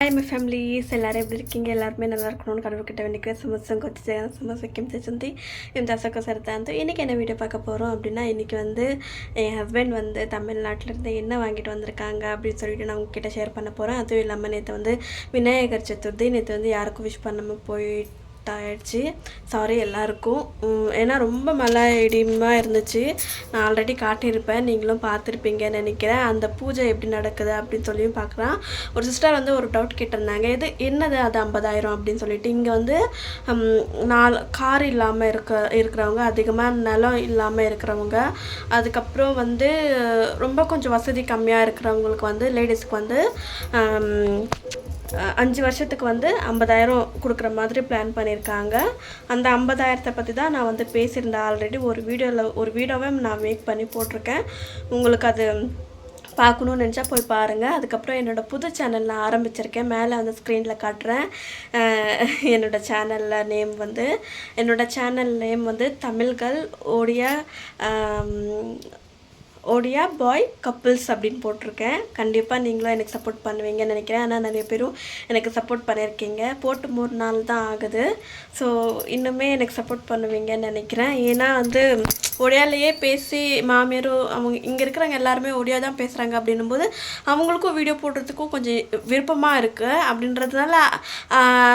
Hi families எல்லோரும் எப்படி இருக்கீங்க? எல்லாருமே நல்லா இருக்கணும்னு கடவுள்கிட்ட வேண்டிக்கிறேன் சுமசங்க வச்சு சுமசக்கியம் சிச்சந்தி இந்த அசக்கம் சரத்தாந்து இன்றைக்கி என்ன வீடியோ பார்க்க போகிறோம் அப்படின்னா இன்றைக்கி வந்து என் ஹஸ்பண்ட் வந்து தமிழ்நாட்டிலேருந்து என்ன வாங்கிட்டு வந்திருக்காங்க அப்படின்னு சொல்லிட்டு நான் உங்ககிட்ட ஷேர் பண்ண போகிறேன் அதுவும் இல்லாமல் நேற்று வந்து விநாயகர் சதுர்த்தி நேற்று வந்து யாருக்கும் விஷ் பண்ணாமல் போயிட்டு ஆகிடுச்சி சாரி எல்லாருக்கும். ஏன்னா ரொம்ப மழை இடிமாக இருந்துச்சு. நான் ஆல்ரெடி காட்டியிருப்பேன். நீங்களும் பார்த்துருப்பீங்கன்னு நினைக்கிறேன். அந்த பூஜை எப்படி நடக்குது அப்படின்னு சொல்லியும் பார்க்கலாம். ஒரு சிஸ்டர் வந்து ஒரு டவுட் கேட்டிருந்தாங்க. இது என்னது அது ஐம்பதாயிரம் அப்படின்னு சொல்லிட்டு. இங்கே வந்து நாலு கார் இல்லாமல் இருக்க இருக்கிறவங்க அதிகமாக நிலம் இல்லாமல் இருக்கிறவங்க. அதுக்கப்புறம் வந்து ரொம்ப கொஞ்சம் வசதி கம்மியாக இருக்கிறவங்களுக்கு வந்து லேடிஸ்க்கு வந்து அஞ்சு வருஷத்துக்கு வந்து ஐம்பதாயிரம் கொடுக்குற மாதிரி பிளான் பண்ணியிருக்காங்க. அந்த ஐம்பதாயிரத்தை பற்றி தான் நான் வந்து பேசியிருந்தேன் ஆல்ரெடி ஒரு வீடியோவில் ஒரு வீடியோவே நான் மேக் பண்ணி போட்டிருக்கேன். உங்களுக்கு அது பார்க்கணுன்னு நினச்சா போய் பாருங்கள் அதுக்கப்புறம் என்னோடய புது சேனல் நான் ஆரம்பிச்சிருக்கேன். மேலே வந்து ஸ்க்ரீனில் காட்டுறேன். என்னோடய சேனலில் நேம் வந்து என்னோடய சேனல் நேம் வந்து தமிழ்கள் ஓடியா ஓடியா பாய் கப்புள்ஸ் அப்படின்னு போட்டிருக்கேன். கண்டிப்பாக நீங்களும் எனக்கு சப்போர்ட் பண்ணுவீங்கன்னு நினைக்கிறேன். ஆனால் நிறைய பேரும் எனக்கு சப்போர்ட் பண்ணியிருக்கீங்க. போட்டு மூணு நாள் தான் ஆகுது. ஸோ இன்னுமே எனக்கு சப்போர்ட் பண்ணுவீங்கன்னு நினைக்கிறேன். ஏன்னா வந்து ஒடியாலேயே பேசி மாமியாரும் அவங்க இங்கே இருக்கிறவங்க எல்லாருமே ஒடியா தான் பேசுகிறாங்க அப்படின்னும் போது அவங்களுக்கும் வீடியோ போடுறதுக்கும் கொஞ்சம் விருப்பமாக இருக்குது அப்படின்றதுனால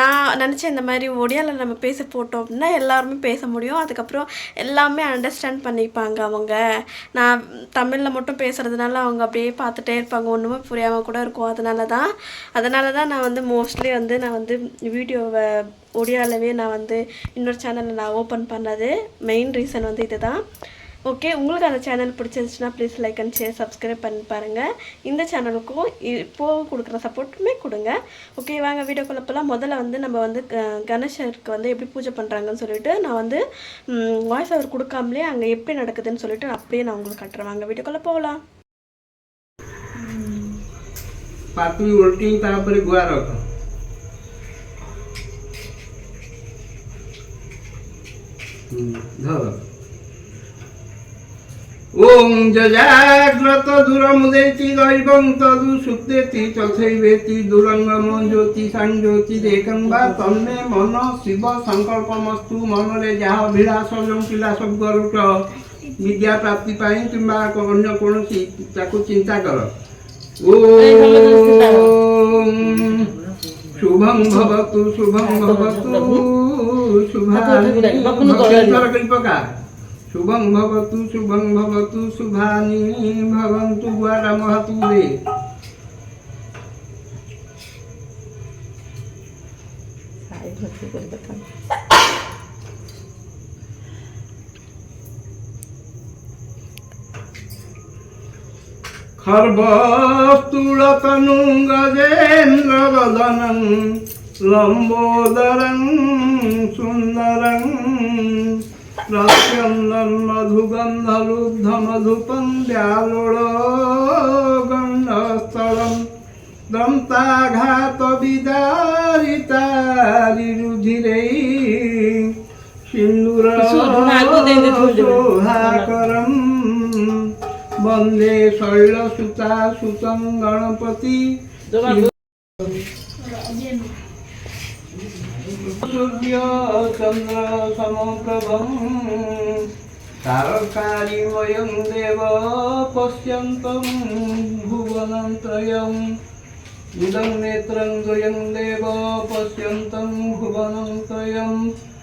நான் நினச்சேன் இந்த மாதிரி ஒடியாவில் நம்ம பேச போட்டோம் அப்படின்னா எல்லாருமே பேச முடியும். அதுக்கப்புறம் எல்லாமே அண்டர்ஸ்டாண்ட் பண்ணிப்பாங்க அவங்க. நான் தமிழில் மட்டும் பேசுகிறதுனால அவங்க அப்படியே பார்த்துட்டே இருப்பாங்க. ஒன்றுமே புரியாமல் கூட இருக்கும். அதனால தான் அதனால தான் நான் வந்து மோஸ்ட்லி வந்து நான் வந்து வீடியோவை ஒடியாலவே நான் வந்து இன்னொரு சேனலை நான் ஓப்பன் பண்ணது. மெயின் ரீசன் வந்து இது தான் ஓகே உங்களுக்கு அந்த சேனல் பிடிச்சிருந்துச்சுன்னா please like and share subscribe பண்ணி பாருங்கள் இந்த சேனலுக்கும் இப்போது கொடுக்குற சப்போர்ட்டுமே கொடுங்க. ஓகே வாங்க வீடியோ போகலாம் முதல்ல வந்து நம்ம வந்து கணேஷருக்கு வந்து எப்படி பூஜை பண்ணுறாங்கன்னு சொல்லிட்டு நான் வந்து வாய்ஸ் அவர் கொடுக்காமலே அங்கே எப்படி நடக்குதுன்னு சொல்லிட்டு அப்படியே நான் உங்களுக்கு கட்டுறேன். வாங்க வீடியோக்குள்ளே போகலாம். পাতুরি উল্টিং তারপরে গোয়া রাখো ধরো। ওং যজাগ্রত দুরমুদেতি দৈবং তদু সুপ্তেতি তথৈবেতি দুরঙ্গম জ্যোতি সংজ্যোতি দেকং বা তন্মে মন শিব সংকল্পমস্তু মনরে যাহ অভিলাষ কিলাস গরুক। বিদ্যা প্রাপ্তি পাই কিংবা অন্য কৌশি তাকে চিন্তা কর। ওম শুভং ভবতু শুভং ভবতু শুভং ভবতু শুভং ভবতু শুভানি ভবন্তু গুয়ারা দে সাইড হচ্ছে করে দেখান সুন্দরং প্রত্যন্দন মধুগন্ধলুব্ধ মধুপং ব্যালোড় গণ্ডস্থলম দন্তাঘাত বিদারিতারিরুধিরে সিন্দুর সোহাকরম বন্দে শৈল সুতা সুতং গণপতি সূর্য চন্দ্র সমপ্রভম তারকারিময়ং দেব পশ্যন্তং ভুবনম ত্রয়ং ইদং নেত্রং দ্বয়ং দেব পশ্যন্তং ভুবনং ত্রয়ং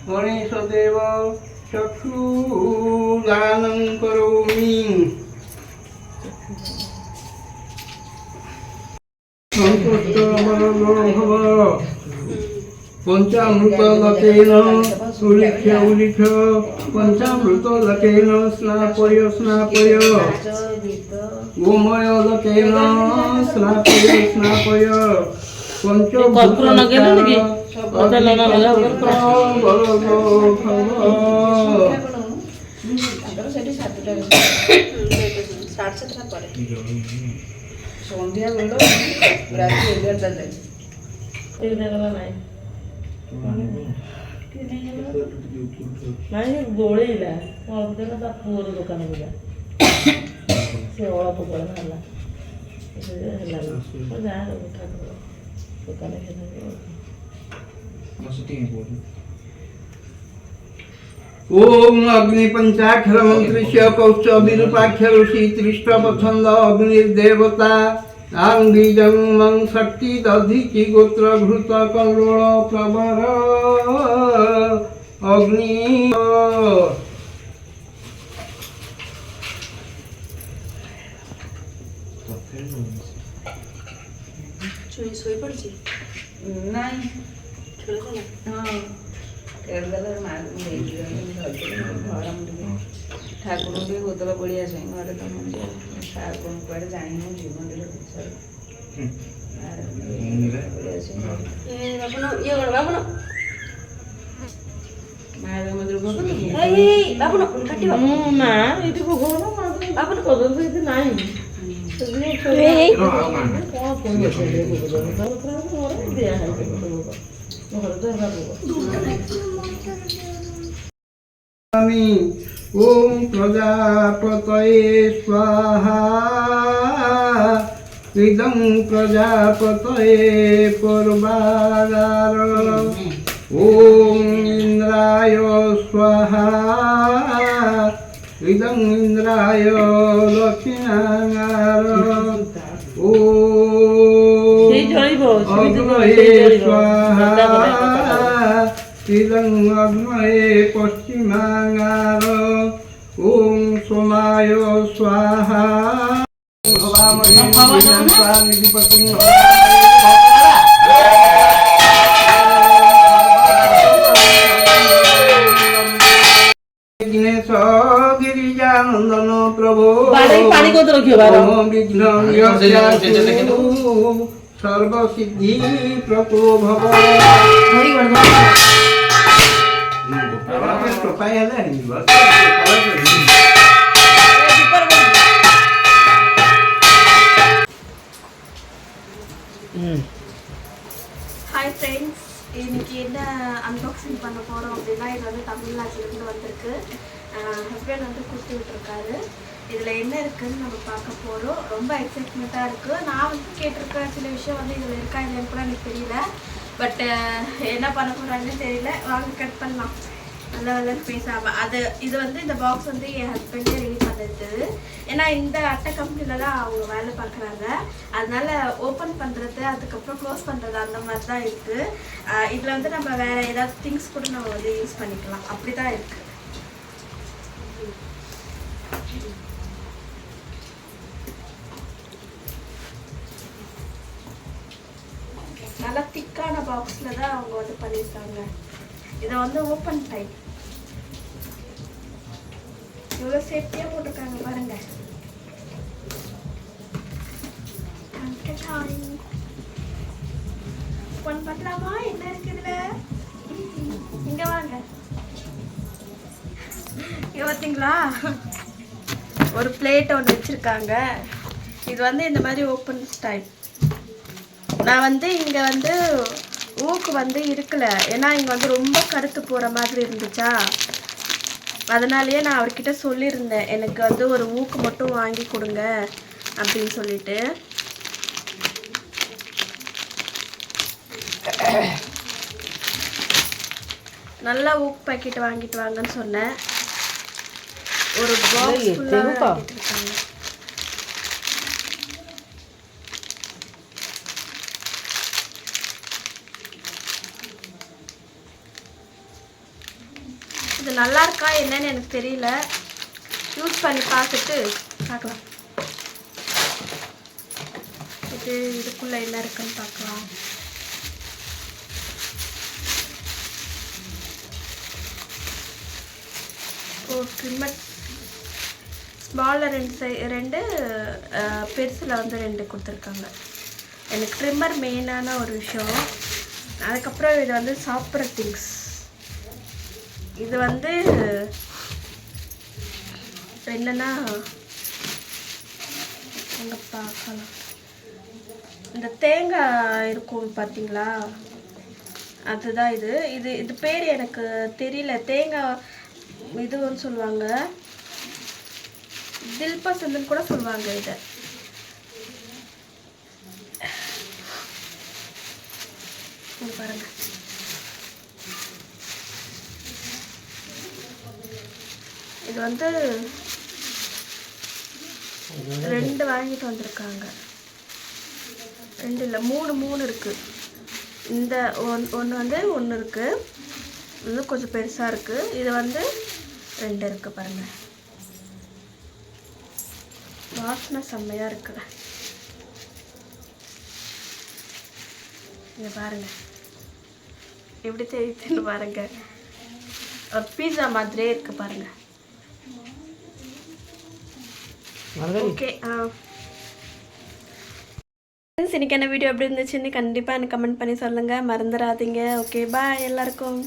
গণেশদেব চক্ষুদানং করোমি সন্তুষ্ট ভব পঞ্চামৃত লকেন উলিখ্য উলিখ পঞ্চামৃত লকেন স্নাপয় স্নাপয় গোময় লকেন স্নাপয় সাড়ে করে সন্ধ্যা হলো রাত্রি এগারোটা যায় নাই ଗୋଳେଇଲା ଅଳ୍ପ ଦେଲା ତା ପୁଅର ଦୋକାନ ବୁଲା ସେ ଅଳ୍ପ କରେ ନା ହେଲା ହେଲା ଯାହା ଠାକୁର ଦୋକାନ ହେଲା ॐ अग्निपञ्चाक्षरमन्त्रिष्य कौश्चविरूपाक्षरषितृष्टपथन्द अग्निर्देवता आं बीजं मं शक्ति दधिचि गोत्रभृतकल्लोणप्रवर अग्नि শুয়ে পড়ছি নাই চলে গেল হ্যাঁ ଖେଳୁଥିଲା ହଁ କେଡ଼େଦେଲେ ମାଆକୁ ନେଇଯିବେ ଧରିଦେଲେ ଘର ମୁଁ ଟିକେ ଠାକୁରଙ୍କୁ ଟିକେ ଗୋଦଳ ପଡ଼ି ଆସେ ଘରେ ତ ମନ୍ଦିର ଠାକୁର କୁଆଡ଼େ ଜାଣିନୁ ଯିବ ମନ୍ଦିର ବିଷୟରେ ପଳେଇ ଆସେ ଏ ବାବୁନ ଇଏ କଣ ବାବୁନ ମାୟାଦେବ ମନ୍ଦିର ଭୋଗ ଏଇ ଏଇ ବାବୁନ କାଟିବ ମୁଁ ନା ଏଇଠି ଭୋଗ ହବ ବାପା କଦଳୀ ତ ଏଠି ନାହିଁ আমি ওম প্রজাপতয়ে স্বাহা ইদম প্রজাপতয়ে পূর্বাদার ওম ইন্দ্রায় স্বাহা ইদম ইন্দ্রায় লক্ষ্মীনাঙ্গার ওম অগ্নয়ে পশ্চিমাঙ্গার ওম সোমায় স্বাহা গিরিজানন্দন প্রভু বিঘ্ন সর্বসিদ্ধি প্রকোভব Hai friends, ini kita unboxing panoporo online lalu tampil lagi untuk teman-teman. Husband வந்து கொடுத்து விட்டுருக்காரு. இதில் என்ன இருக்குதுன்னு நம்ம பார்க்க போகிறோம் ரொம்ப எக்ஸைட்மெண்ட்டாக இருக்குது நான் வந்து கேட்டிருக்க சில விஷயம் வந்து இதில் இருக்கா இல்லைன்னு கூட எனக்கு தெரியல. பட்டு என்ன பண்ண போகிறாங்கன்னு தெரியல. வாங்க கட் பண்ணலாம். நல்ல நல்ல பேசாமல் அது இது வந்து இந்த பாக்ஸ் வந்து என் ஹஸ்பண்டே ரெடி பண்ணது. ஏன்னா இந்த அட்டை கம்பெனியில் தான் அவங்க வேலை பார்க்குறாங்க. அதனால ஓப்பன் பண்ணுறது அதுக்கப்புறம் க்ளோஸ் பண்ணுறது அந்த மாதிரி தான் இருக்குது இதில் வந்து நம்ம வேறு ஏதாவது திங்ஸ் கூட நம்ம வந்து யூஸ் பண்ணிக்கலாம். அப்படி தான் இருக்குது நல்லா திக்கான பாக்ஸில் தான் அவங்க வந்து பண்ணியிருக்காங்க. இதை வந்து ஓப்பன் டைப் இவ்வளோ சேஃப்டியாக போட்டிருக்காங்க பாருங்க. ஓப்பன் பண்ணலாமா? என்ன இருக்குதுல இங்கே இங்க வாங்க. இங்க ஒரு பிளேட் ஒன்று வச்சுருக்காங்க. இது வந்து இந்த மாதிரி ஓப்பன் ஸ்டைல் நான் வந்து இங்கே வந்து ஊக்கு வந்து இருக்கல. ஏன்னா இங்கே வந்து ரொம்ப கருத்து போகிற மாதிரி இருந்துச்சா? அதனாலேயே நான் அவர்கிட்ட சொல்லியிருந்தேன். எனக்கு வந்து ஒரு ஊக்கு மட்டும் வாங்கி கொடுங்க அப்படின்னு சொல்லிட்டு. நல்லா ஊக்கு பாக்கெட் வாங்கிட்டு வாங்கன்னு சொன்னேன். ஒரு பாக்ஸ் இது நல்லா இருக்கா என்னன்னு எனக்கு தெரியல. யூஸ் பண்ணி பார்த்துட்டு பார்க்கலாம். இது இதுக்குள்ள என்ன இருக்குன்னு பார்க்கலாம். ஓ ட்ரிம்மர் ஸ்மாலில் ரெண்டு சை ரெண்டு பெருசில் வந்து ரெண்டு கொடுத்துருக்காங்க. எனக்கு ட்ரிம்மர் மெயினான ஒரு விஷயம். அதுக்கப்புறம் இது வந்து சாப்பிட்ற திங்ஸ் இது வந்து என்னன்னா அங்கே பார்க்கலாம். இந்த தேங்காய் இருக்கும் பார்த்தீங்களா? அதுதான் இது. இது இது பேர் எனக்கு தெரியல. தேங்காய் இதுன்னு சொல்லுவாங்க. தில்பசந்துன்னு கூட சொல்லுவாங்க இதை. பாருங்க. இது வந்து ரெண்டு வாங்கிட்டு வந்திருக்காங்க. ரெண்டு இல்லை மூணு மூணு இருக்குது இந்த ஒன் ஒன்று வந்து ஒன்று இருக்குது இது கொஞ்சம் பெருசாக இருக்குது இது வந்து ரெண்டு இருக்குது பாருங்கள் வாசனை செம்மையாக இருக்குது இங்க பாருங்க. எப்படி தெரியுதுன்னு பாருங்க. ஒரு பீஸா மாதிரியே இருக்கு பாருங்க. ஓகே ஆ. ஃப்ரெண்ட்ஸ் இன்னைக்கு என்ன வீடியோ எப்படி இருந்துச்சுன்னு கண்டிப்பாக எனக்கு கமெண்ட் பண்ணி சொல்லுங்கள் மறந்துடாதீங்க ஓகே பாய் எல்லாருக்கும்.